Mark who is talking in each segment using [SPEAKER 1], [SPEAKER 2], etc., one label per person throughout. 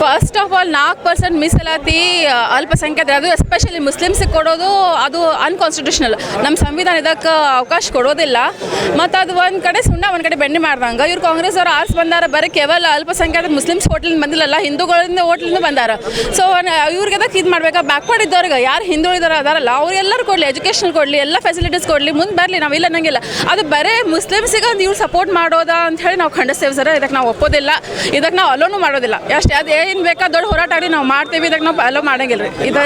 [SPEAKER 1] First of all ನಾಲ್ಕು percent ಮೀಸಲಾತಿ ಅಲ್ಪಸಂಖ್ಯಾತರ ಅದು ಎಸ್ಪೆಷಲಿ ಮುಸ್ಲಿಮ್ಸಿಗೆ ಕೊಡೋದು, ಅದು ಅನ್ಕಾನ್ಸ್ಟಿಟ್ಯೂಷನಲ್ ನಮ್ಮ ಸಂವಿಧಾನ ಇದಕ್ಕೆ ಅವಕಾಶ ಕೊಡೋದಿಲ್ಲ. ಮತ್ತು ಅದು ಒಂದು ಕಡೆ ಸುಣ್ಣ, ಒಂದು ಕಡೆ ಬೆಣ್ಣೆ ಮಾಡ್ದಂಗೆ. ಇವ್ರು ಕಾಂಗ್ರೆಸ್ ಅವರು ಆರ್ಸ್ ಬಂದಾರ, ಬರೀ ಕೇವಲ ಅಲ್ಪಸಂಖ್ಯಾತ ಮುಸ್ಲಿಮ್ಸ್ ಹೋಟ್ಲಿಂದ ಬಂದಿಲ್ಲಲ್ಲ, ಹಿಂದೂಗಳಿಂದ ಹೋಟ್ಲಿಂದ ಬಂದಾರ. ಸೊ ಇವ್ರಿಗೆ ಅದಕ್ಕೆ ಇದು ಮಾಡ್ಬೇಕಾ? ಬ್ಯಾಕ್ವರ್ಡ್ ಇದ್ದವ್ರಿಗೆ, ಯಾರು ಹಿಂದುಳಿದಾರ ಅದಾರಲ್ಲ ಅವ್ರೆಲ್ಲರೂ ಕೊಡಲಿ ಎಜುಕೇಷನ್ ಕೊಡಲಿ, ಎಲ್ಲ ಫೆಸಿಲಿಟೀಸ್ ಕೊಡಲಿ, ಮುಂದೆ ಬರಲಿ, ನಾವು ಇಲ್ಲ ಅನ್ನಂಗಿಲ್ಲ. ಅದು ಬರೀ ಮುಸ್ಲಿಮ್ಸಿಗೆ ಒಂದು ಇವ್ರು ಸಪೋರ್ಟ್ ಮಾಡೋದಾ ಅಂತ ಹೇಳಿ ನಾವು ಖಂಡಿಸ್ತೇವೆ ಸರ್. ಇದಕ್ಕೆ ನಾವು ಒಪ್ಪೋದಿಲ್ಲ. ಇದಕ್ಕೆ ನಾವು ಅಲೋನು ಮಾಡೋದಿಲ್ಲ. ಅಷ್ಟೇ, ಅದು ಏನು ಬೇಕಾ? ದೊಡ್ಡ ಹೋರಾಟ ಆಡಿ ನಾವು ಮಾಡ್ತೀವಿ ಇದಕ್ಕೆ ನಾವು ಅಲೋ ಮಾಡಂಗಿಲ್ಲ ರೀ ಇದು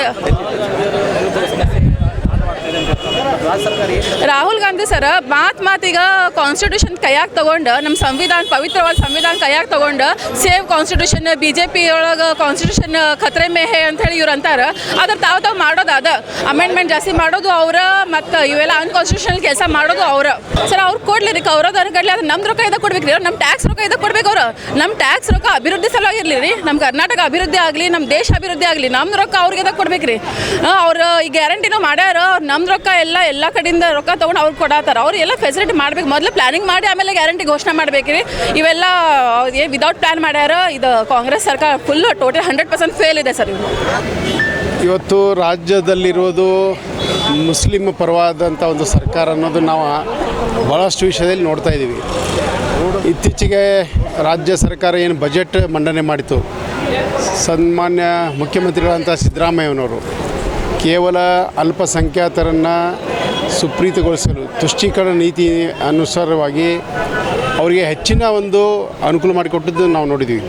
[SPEAKER 1] ರಾಹುಲ್ ಗಾಂಧಿ ಸರ್, ಮಾತ್ ಮಾತೀಗ ಕಾನ್ಸ್ಟಿಟ್ಯೂಷನ್ ಕೈಯಾಗ ತಗೊಂಡು ನಮ್ಮ ಸಂವಿಧಾನ, ಪವಿತ್ರವಾದ ಸಂವಿಧಾನ ಕೈಯಾಗ ತಗೊಂಡು save constitution B J P ಒಳಗೆ ಕಾನ್ಸ್ಟಿಟ್ಯೂಷನ್ ಖತ್ರೆ ಮೇಹೆ ಅಂತ ಹೇಳಿ ಇವ್ರು ಅಂತಾರೆ. ಅದ್ರ ತಾವು ತಾವು ಮಾಡೋದು ಅದ ಅಮೆಂಡ್ಮೆಂಟ್ ಜಾಸ್ತಿ ಮಾಡೋದು ಅವ್ರ, ಮತ್ತು ಇವೆಲ್ಲ ಅನ್ಕಾನ್ಸ್ಟಿಟ್ಯೂಷನ್ ಕೆಲಸ ಮಾಡೋದು ಅವ್ರ. ಸರ್, ಅವ್ರು ಕೊಡ್ಲಿ ರೀ ಕೌರವ ಅನ್ಕಡ್ಲಿ ಅದು ನಮ್ದು ರೊಕ್ಕ ಇದ ಕೊಡ್ಬೇಕು ರೀ ನಮ್ಮ ಟ್ಯಾಕ್ಸ್ ರೊಕ್ಕ ಇದ ಕೊಡ್ಬೇಕು ಅವ್ರು. ನಮ್ಮ ಟ್ಯಾಕ್ಸ್ ರೊಕ್ಕ ಅಭಿವೃದ್ಧಿ ಸಲುವಾಗಿರ್ಲಿ ರೀ. ನಮ್ಮ ಕರ್ನಾಟಕ ಅಭಿವೃದ್ಧಿ ಆಗಲಿ ನಮ್ಮ ದೇಶ ಅಭಿವೃದ್ಧಿ ಆಗಲಿ ನಮ್ಮ ರೊಕ್ಕ ಅವ್ರಿಗೆ ಕೊಡ್ಬೇಕು ರೀ ಅವ್ರು ಈ ಗ್ಯಾರಂಟಿನೂ ಮಾಡ್ಯಾರ. ಅವ್ರು ನಮ್ಮ ರೊಕ್ಕ ಎಲ್ಲ ಎಲ್ಲ ಕಡೆಯಿಂದ ರೊಕ್ಕ ತೊಗೊಂಡು ಅವ್ರಿಗೆ ಕೊಡತ್ತಾರ. ಅವ್ರು ಎಲ್ಲ ಫೆಸಿಲಿಟಿ ಮಾಡ್ಬೇಕು. ಮೊದಲು ಪ್ಲಾನಿಂಗ್ ಮಾಡಿ ಆಮೇಲೆ ಗ್ಯಾರಂಟಿ ಘೋಷಣೆ ಮಾಡ್ಬೇಕ್ರಿ. ಇವೆಲ್ಲ, ಏ ವಿದೌಟ್ ಪ್ಲಾನ್ ಮಾಡ್ಯಾರ, ಇದು ಕಾಂಗ್ರೆಸ್ ಸರ್ಕಾರ full total hundred percent fail ಇದೆ ಸರ್
[SPEAKER 2] ಇವತ್ತು ರಾಜ್ಯದಲ್ಲಿರೋದು ಮುಸ್ಲಿಂ ಪರವಾದಂಥ ಒಂದು ಸರ್ಕಾರ ಅನ್ನೋದು ನಾವು ಭಾಳಷ್ಟು ವಿಷಯದಲ್ಲಿ ನೋಡ್ತಾ ಇದ್ದೀವಿ. ಇತ್ತೀಚೆಗೆ ರಾಜ್ಯ ಸರ್ಕಾರ ಏನು ಬಜೆಟ್ ಮಂಡನೆ ಮಾಡಿತು ಸನ್ಮಾನ್ಯ ಮುಖ್ಯಮಂತ್ರಿಗಳಂಥ ಸಿದ್ದರಾಮಯ್ಯನವರು ಕೇವಲ ಅಲ್ಪಸಂಖ್ಯಾತರನ್ನು ಸುಪ್ರೀತಗೊಳಿಸಲು ತುಷ್ಟೀಕರಣ ನೀತಿ ಅನುಸಾರವಾಗಿ ಅವರಿಗೆ ಹೆಚ್ಚಿನ ಒಂದು ಅನುಕೂಲ ಮಾಡಿಕೊಟ್ಟದ್ದು ನಾವು ನೋಡಿದ್ದೀವಿ.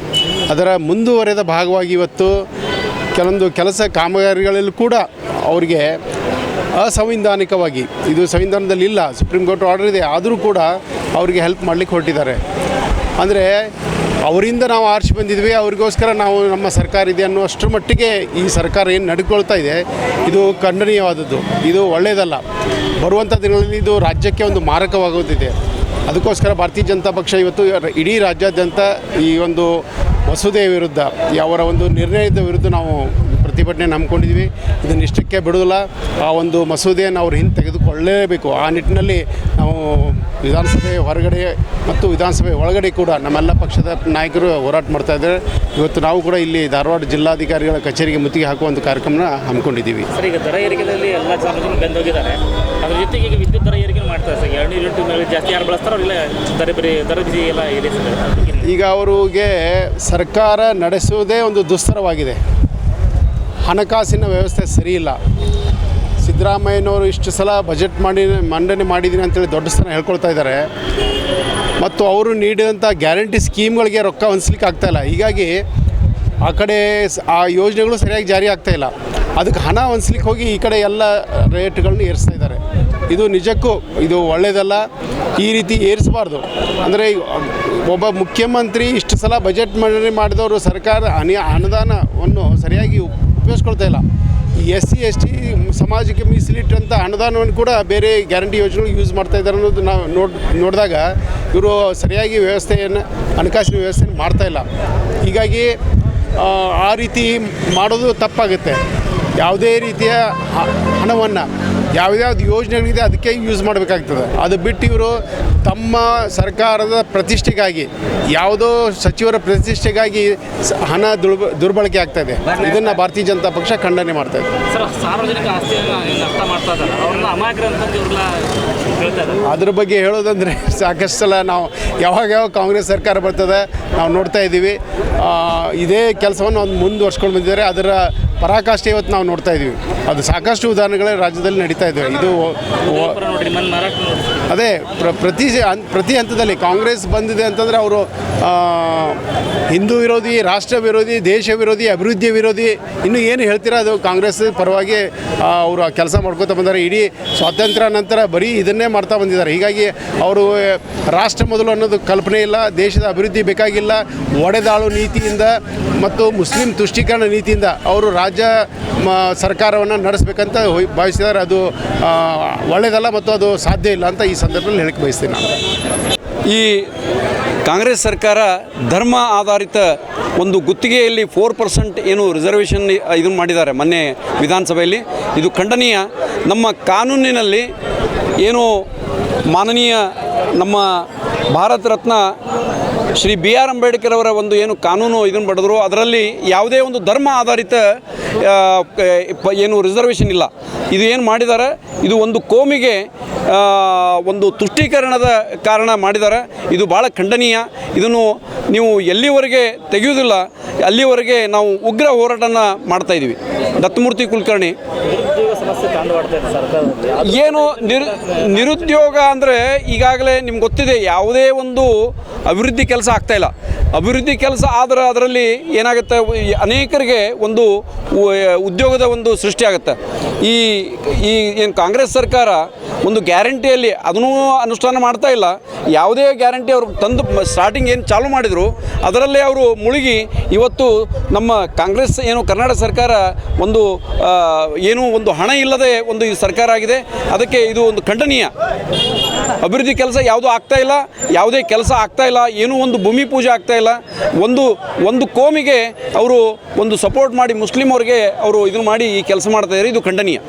[SPEAKER 2] ಅದರ ಮುಂದುವರೆದ ಭಾಗವಾಗಿ ಇವತ್ತು ಕೆಲವೊಂದು ಕೆಲಸ ಕಾಮಗಾರಿಗಳಲ್ಲೂ ಕೂಡ ಅವರಿಗೆ ಅಸಂವಿಧಾನಿಕವಾಗಿ, ಇದು ಸಂವಿಧಾನದಲ್ಲಿ ಇಲ್ಲ, ಸುಪ್ರೀಂ ಕೋರ್ಟ್ ಆರ್ಡರ್ ಇದೆ, ಆದರೂ ಕೂಡ ಅವರಿಗೆ ಹೆಲ್ಪ್ ಮಾಡಲಿಕ್ಕೆ ಹೊರಟಿದ್ದಾರೆ. ಅಂದರೆ ಅವರಿಂದ ನಾವು ಆರಿಸಿ ಬಂದಿದ್ವಿ. ಅವರಿಗೋಸ್ಕರ ನಾವು ನಮ್ಮ ಸರ್ಕಾರ ಇದೆ ಅನ್ನುವಷ್ಟರ ಮಟ್ಟಿಗೆ ಈ ಸರ್ಕಾರ ಏನು ನಡ್ಕೊಳ್ತಾ ಇದೆ, ಇದು ಖಂಡನೀಯವಾದದ್ದು. ಇದು ಒಳ್ಳೆಯದಲ್ಲ ಬರುವಂಥ ದಿನಗಳಲ್ಲಿ ಇದು ರಾಜ್ಯಕ್ಕೆ ಒಂದು ಮಾರಕವಾಗುತ್ತಿದೆ. ಅದಕ್ಕೋಸ್ಕರ ಭಾರತೀಯ ಜನತಾ ಪಕ್ಷ ಇವತ್ತು ಇಡೀ ರಾಜ್ಯಾದ್ಯಂತ ಈ ಒಂದು ಮಸೂದೆಯ ವಿರುದ್ಧ ಅವರ ಒಂದು ನಿರ್ಣಯದ ವಿರುದ್ಧ ನಾವು ಪ್ರತಿಭಟನೆ ನಂಬ್ಕೊಂಡಿದ್ವಿ ಇದನ್ನು ಇಷ್ಟಕ್ಕೆ ಬಿಡೋದಿಲ್ಲ ಆ ಒಂದು ಮಸೂದೆಯನ್ನು ಅವ್ರು ಹಿಂದೆ ತೆಗೆದುಕೊಳ್ಳಲೇಬೇಕು ಆ ನಿಟ್ಟಿನಲ್ಲಿ ನಾವು ವಿಧಾನಸಭೆ ಹೊರಗಡೆ ಮತ್ತು ವಿಧಾನಸಭೆ ಒಳಗಡೆ ಕೂಡ ನಮ್ಮೆಲ್ಲ ಪಕ್ಷದ ನಾಯಕರು ಹೋರಾಟ ಮಾಡ್ತಾ ಇದ್ದಾರೆ. ಇವತ್ತು ನಾವು ಕೂಡ ಇಲ್ಲಿ ಧಾರವಾಡ ಜಿಲ್ಲಾಧಿಕಾರಿಗಳ ಕಚೇರಿಗೆ ಮುತ್ತಿಗೆ ಹಾಕುವ ಒಂದು ಕಾರ್ಯಕ್ರಮನ ಹಮ್ಮಿಕೊಂಡಿದ್ದೀವಿ.
[SPEAKER 3] ಸರ್ ಈಗ ದರ ಏರಿಕೆಯಲ್ಲಿ ಎಲ್ಲ ಸಾರ್ವಜನಿಕರು ಬೆಂದೋಗಿದ್ದಾರೆ ಅದ್ರ ಜೊತೆಗೆ ಈಗ ವಿದ್ಯುತ್ ದರ ಏರಿಕೆ ಮಾಡ್ತಾರೆ ಸರ್. ಎರಡು ಯೂನಿಟ್ ಮೇಲೆ ಜಾಸ್ತಿ ಯಾರು ಬಳಸ್ತಾರೋ ಇಲ್ಲ ದರ ಬರೀ ದರ ಬಿಸಿ ಎಲ್ಲ
[SPEAKER 2] ಈಗ ಅವರಿಗೆ ಸರ್ಕಾರ ನಡೆಸುವುದೇ ಒಂದು ದುಸ್ತರವಾಗಿದೆ ಹಣಕಾಸಿನ ವ್ಯವಸ್ಥೆ ಸರಿಯಿಲ್ಲ. ಸಿದ್ದರಾಮಯ್ಯನವರು ಇಷ್ಟು ಸಲ ಬಜೆಟ್ ಮಾಡಿ ಮಂಡನೆ ಮಾಡಿದ್ದೀನಿ ಅಂತೇಳಿ ದೊಡ್ಡ ಸ್ಥಾನ ಹೇಳ್ಕೊಳ್ತಾ ಇದ್ದಾರೆ. ಮತ್ತು ಅವರು ನೀಡಿದಂಥ ಗ್ಯಾರಂಟಿ ಸ್ಕೀಮ್ಗಳಿಗೆ ರೊಕ್ಕ ಹೊಂದಿಸ್ಲಿಕ್ಕೆ ಆಗ್ತಾಯಿಲ್ಲ ಹೀಗಾಗಿ ಆ ಕಡೆ ಆ ಯೋಜನೆಗಳು ಸರಿಯಾಗಿ ಜಾರಿ ಆಗ್ತಾಯಿಲ್ಲ ಅದಕ್ಕೆ ಹಣ ಹೊಂದಿಸ್ಲಿಕ್ಕೆ ಹೋಗಿ ಈ ಕಡೆ ಎಲ್ಲ ರೇಟ್ಗಳನ್ನ ಏರಿಸ್ತಾ ಇದ್ದಾರೆ. ಇದು ನಿಜಕ್ಕೂ ಇದು ಒಳ್ಳೆಯದಲ್ಲ ಈ ರೀತಿ ಏರಿಸಬಾರ್ದು. ಅಂದರೆ ಒಬ್ಬ ಮುಖ್ಯಮಂತ್ರಿ ಇಷ್ಟು ಸಲ ಬಜೆಟ್ ಮಂಡನೆ ಮಾಡಿದವರು ಸರ್ಕಾರ ಅನಿ ಅನುದಾನವನ್ನು ಸರಿಯಾಗಿ ಉಪಯೋಗಿಸ್ಕೊಳ್ತಾ ಇಲ್ಲ. ಈ ಎಸ್ ಸಿ ಎಸ್ ಟಿ ಸಮಾಜಕ್ಕೆ ಮೀಸಲಿಟ್ಟಂಥ ಅನುದಾನವನ್ನು ಕೂಡ ಬೇರೆ ಗ್ಯಾರಂಟಿ ಯೋಜನೆಗಳು ಯೂಸ್ ಮಾಡ್ತಾ ಇದ್ದಾರೆ ಅನ್ನೋದು ನಾವು ನೋಡ್ ನೋಡಿದಾಗ ಇವರು ಸರಿಯಾಗಿ ವ್ಯವಸ್ಥೆಯನ್ನು ಹಣಕಾಸಿನ ವ್ಯವಸ್ಥೆಯನ್ನು ಮಾಡ್ತಾ ಇಲ್ಲ. ಹೀಗಾಗಿ ಆ, ಆ ರೀತಿ ಮಾಡೋದು ತಪ್ಪಾಗುತ್ತೆ. ಯಾವುದೇ ರೀತಿಯ ಹಣವನ್ನು. ಯಾವ್ಯಾವ್ದು ಯೋಜನೆಗಳಿದೆ ಅದಕ್ಕೆ ಯೂಸ್ ಮಾಡಬೇಕಾಗ್ತದೆ. ಅದು ಬಿಟ್ಟು ಇವರು ತಮ್ಮ ಸರ್ಕಾರದ ಪ್ರತಿಷ್ಠೆಗಾಗಿ ಯಾವುದೋ ಸಚಿವರ ಪ್ರತಿಷ್ಠೆಗಾಗಿ ಹಣ ದುರ್ಬ ದುರ್ಬಳಕೆ ಆಗ್ತಾ ಇದೆ ಇದನ್ನು ಭಾರತೀಯ ಜನತಾ ಪಕ್ಷ ಖಂಡನೆ ಮಾಡ್ತಾ ಇದೆ. ಅದ್ರ ಬಗ್ಗೆ ಹೇಳೋದಂದರೆ ಸಾಕಷ್ಟು ಸಲ ನಾವು ಯಾವಾಗ ಯಾವಾಗ ಕಾಂಗ್ರೆಸ್ ಸರ್ಕಾರ ಬರ್ತದೆ ನಾವು ನೋಡ್ತಾ ಇದ್ದೀವಿ. ಇದೇ ಕೆಲಸವನ್ನು ಒಂದು ಮುಂದುವರ್ಸ್ಕೊಂಡು ಬಂದಿದ್ದಾರೆ. ಅದರ ಪರಾಕಾಷ್ಠೆ ಇವತ್ತು ನಾವು ನೋಡ್ತಾ ಇದ್ದೀವಿ. ಅದು ಸಾಕಷ್ಟು ಉದಾಹರಣೆಗಳೇ ರಾಜ್ಯದಲ್ಲಿ ನಡೀತಾ ಇದ್ದಾವೆ ಇದು ಅದೇ, ಪ್ರ- ಪ್ರತಿ ಪ್ರತಿ ಹಂತದಲ್ಲಿ ಕಾಂಗ್ರೆಸ್ ಬಂದಿದೆ ಅಂತಂದರೆ ಅವರು ಹಿಂದೂ ವಿರೋಧಿ, ರಾಷ್ಟ್ರ ವಿರೋಧಿ, ದೇಶ ವಿರೋಧಿ, ಅಭಿವೃದ್ಧಿ ವಿರೋಧಿ, ಇನ್ನು ಏನು ಹೇಳ್ತೀರಾ ಅದು ಕಾಂಗ್ರೆಸ್ ಪರವಾಗಿ ಅವರು ಕೆಲಸ ಮಾಡ್ಕೋತಾ ಬಂದಾರೆ. ಇಡೀ ಸ್ವಾತಂತ್ರ್ಯ ನಂತರ ಬರೀ ಇದನ್ನೇ ಮಾಡ್ತಾ ಬಂದಿದ್ದಾರೆ. ಹೀಗಾಗಿ ಅವರು ರಾಷ್ಟ್ರ ಮೊದಲು ಅನ್ನೋದು ಕಲ್ಪನೆ ಇಲ್ಲ. ದೇಶದ ಅಭಿವೃದ್ಧಿ ಬೇಕಾಗಿಲ್ಲ. ಒಡೆದಾಳು ನೀತಿಯಿಂದ ಮತ್ತು ಮುಸ್ಲಿಂ ತುಷ್ಟೀಕರಣ ನೀತಿಯಿಂದ ಅವರು ರಾಜ್ಯ ಮ- ಸರ್ಕಾರವನ್ನು ನಡೆಸಬೇಕಂತ ಭಾವಿಸಿದರೆ ಅದು ಒಳ್ಳೆಯದಲ್ಲ ಮತ್ತು ಅದು ಸಾಧ್ಯ ಇಲ್ಲ ಅಂತ ಈ ಸಂದರ್ಭದಲ್ಲಿ ಹೇಳಕ್ಕೆ ಬಯಸ್ತೀನಿ ನಾನು.
[SPEAKER 4] ಈ ಕಾಂಗ್ರೆಸ್ ಸರ್ಕಾರ ಧರ್ಮ ಆಧಾರಿತ ಒಂದು ಗುತ್ತಿಗೆಯಲ್ಲಿ ಫೋರ್ ಪರ್ಸೆಂಟ್ ಏನು ರಿಸರ್ವೇಷನ್ ಇದನ್ನು ಮಾಡಿದ್ದಾರೆ ಮೊನ್ನೆ ವಿಧಾನಸಭೆಯಲ್ಲಿ. ಇದು ಖಂಡನೀಯ. ನಮ್ಮ ಕಾನೂನಿನಲ್ಲಿ ಏನು ಮಾನನೀಯ ನಮ್ಮ ಭಾರತ ರತ್ನ ಶ್ರೀ ಬಿ ಆರ್ ಅಂಬೇಡ್ಕರ್ ಅವರ ಒಂದು ಏನು ಕಾನೂನು ಇದನ್ನು ಬಡಿದ್ರು, ಅದರಲ್ಲಿ ಯಾವುದೇ ಒಂದು ಧರ್ಮ ಆಧಾರಿತ ಏನು ರಿಸರ್ವೇಷನ್ ಇಲ್ಲ. ಇದು ಏನು ಮಾಡಿದ್ದಾರೆ, ಇದು ಒಂದು ಕೋಮಿಗೆ ಒಂದು ತುಷ್ಟೀಕರಣದ ಕಾರಣ ಮಾಡಿದ್ದಾರೆ. ಇದು ಭಾಳ ಖಂಡನೀಯ. ಇದನ್ನು ನೀವು ಎಲ್ಲಿವರೆಗೆ ತೆಗೆಯುವುದಿಲ್ಲ, ಅಲ್ಲಿವರೆಗೆ ನಾವು ಉಗ್ರ ಹೋರಾಟನ ಮಾಡ್ತಾ ಇದ್ದೀವಿ ದತ್ತಮೂರ್ತಿ ಕುಲಕರ್ಣಿ. ಏನು ನಿರು, ನಿರುದ್ಯೋಗ ಅಂದರೆ ಈಗಾಗಲೇ ನಿಮ್ಗೆ ಗೊತ್ತಿದೆ, ಯಾವುದೇ ಒಂದು ಅಭಿವೃದ್ಧಿ ಕೆಲಸ ಆಗ್ತಾ ಇಲ್ಲ. ಅಭಿವೃದ್ಧಿ ಕೆಲಸ ಆದರೆ ಅದರಲ್ಲಿ ಏನಾಗುತ್ತೆ ಅನೇಕರಿಗೆ ಒಂದು ಉದ್ಯೋಗದ ಒಂದು ಸೃಷ್ಟಿಯಾಗುತ್ತೆ ಈ ಈ ಏನು ಕಾಂಗ್ರೆಸ್ ಸರ್ಕಾರ ಒಂದು ಗ್ಯಾರಂಟಿಯಲ್ಲಿ ಅದನ್ನೂ ಅನುಷ್ಠಾನ ಮಾಡ್ತಾ ಇಲ್ಲ. ಯಾವುದೇ ಗ್ಯಾರಂಟಿ ಅವರು ತಂದು ಸ್ಟಾರ್ಟಿಂಗ್ ಏನು ಚಾಲೂ ಮಾಡಿದರು, ಅದರಲ್ಲೇ ಅವರು ಮುಳುಗಿ ಇವತ್ತು ನಮ್ಮ ಕಾಂಗ್ರೆಸ್ ಏನು ಕರ್ನಾಟಕ ಸರ್ಕಾರ ಒಂದು ಏನು ಒಂದು ಹಣ ಇಲ್ಲದೆ ಒಂದು ಈ ಸರ್ಕಾರ ಆಗಿದೆ. ಅದಕ್ಕೆ ಇದು ಒಂದು ಖಂಡನೀಯ. ಅಭಿವೃದ್ಧಿ ಕೆಲಸ ಯಾವುದೂ ಆಗ್ತಾ ಇಲ್ಲ, ಯಾವುದೇ ಕೆಲಸ ಆಗ್ತಾ ಇಲ್ಲ, ಏನೂ ಒಂದು ಭೂಮಿ ಪೂಜೆ ಆಗ್ತಾ ಇಲ್ಲ. ಒಂದು ಒಂದು ಕೋಮಿಗೆ ಅವರು ಒಂದು ಸಪೋರ್ಟ್ ಮಾಡಿ ಮುಸ್ಲಿಮ್ ಅವ್ರಿಗೆ ಅವರು ಇದನ್ನು ಮಾಡಿ ಈ ಕೆಲಸ ಮಾಡ್ತಾ ಇದ್ದಾರೆ ಇದು ಖಂಡನೀಯ.